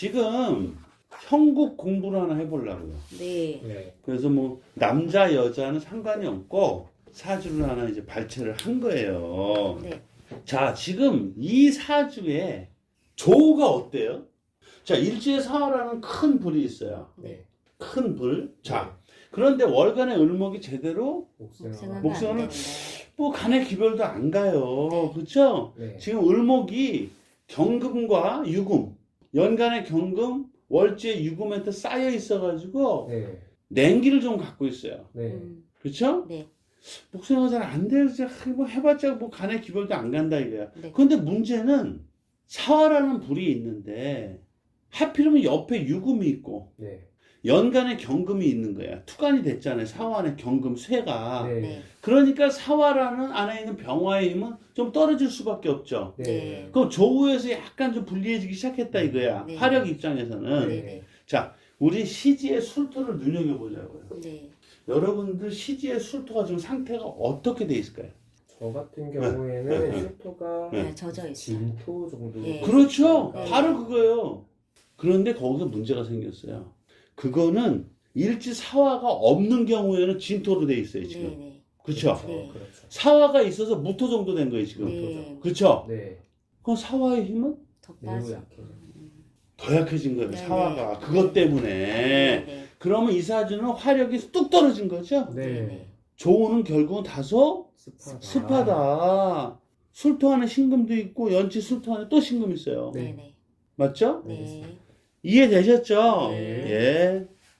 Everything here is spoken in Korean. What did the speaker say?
지금 형국 공부를 하나 해보려고요. 네. 네. 그래서 뭐 남자 여자는 상관이 없고 사주를 하나 이제 발췌를 한 거예요. 네. 자, 지금 이 사주에 조우가 어때요? 자, 일지의 사화라는 큰 불이 있어요. 네. 큰 불. 자, 그런데 월간의 을목이 제대로 되는데. 뭐 간의 기별도 안 가요. 네. 그렇죠? 네. 지금 을목이 경금과 유금, 연간의 경금, 월지의 유금한테 쌓여 있어가지고 네. 냉기를 좀 갖고 있어요. 네. 음, 그렇죠? 네. 목소리가 잘안 되지. 뭐 해봤자 뭐 간의 기별도 안 간다 이거야. 네. 그런데 문제는 사화라는 불이 있는데 하필이면 옆에 유금이 있고 네. 연간의 경금이 있는 거야. 투간이 됐잖아요. 사화 안에 경금 쇠가. 네. 네. 그러니까 사화라는 안에 있는 병화의 힘은 좀 떨어질 수밖에 없죠. 네. 그럼 조우에서 약간 좀 불리해지기 시작했다 이거야. 네. 화력 입장에서는. 네. 네. 자, 우리 시지의 술토를 눈여겨보자고요. 네. 여러분들 시지의 술토가 지금 상태가 어떻게 돼 있을까요? 저 같은 네. 경우에는 네. 술토가 네. 네. 젖어 있어요. 진토 정도. 네. 그렇죠. 네. 바로 그거예요. 그런데 거기서 문제가 생겼어요. 그거는 일지 사화가 없는 경우에는 진토로 돼 있어요, 지금. 네. 네. 그렇죠? 네. 그렇죠. 사화가 있어서 무토 정도 된 거예요, 지금. 네. 그렇죠? 네. 그럼 사화의 힘은 더 매우 빠져. 약해요. 더 약해진 거예요, 네, 사화가. 네. 그것 때문에. 네. 네. 그러면 이 사주는 화력이 뚝 떨어진 거죠? 네. 네. 조우는 결국은 다소 습하다. 습하다. 술토 안에 신금도 있고, 연치 술토 안에 또 신금 있어요. 네. 맞죠? 네. 이해되셨죠? 네. 예.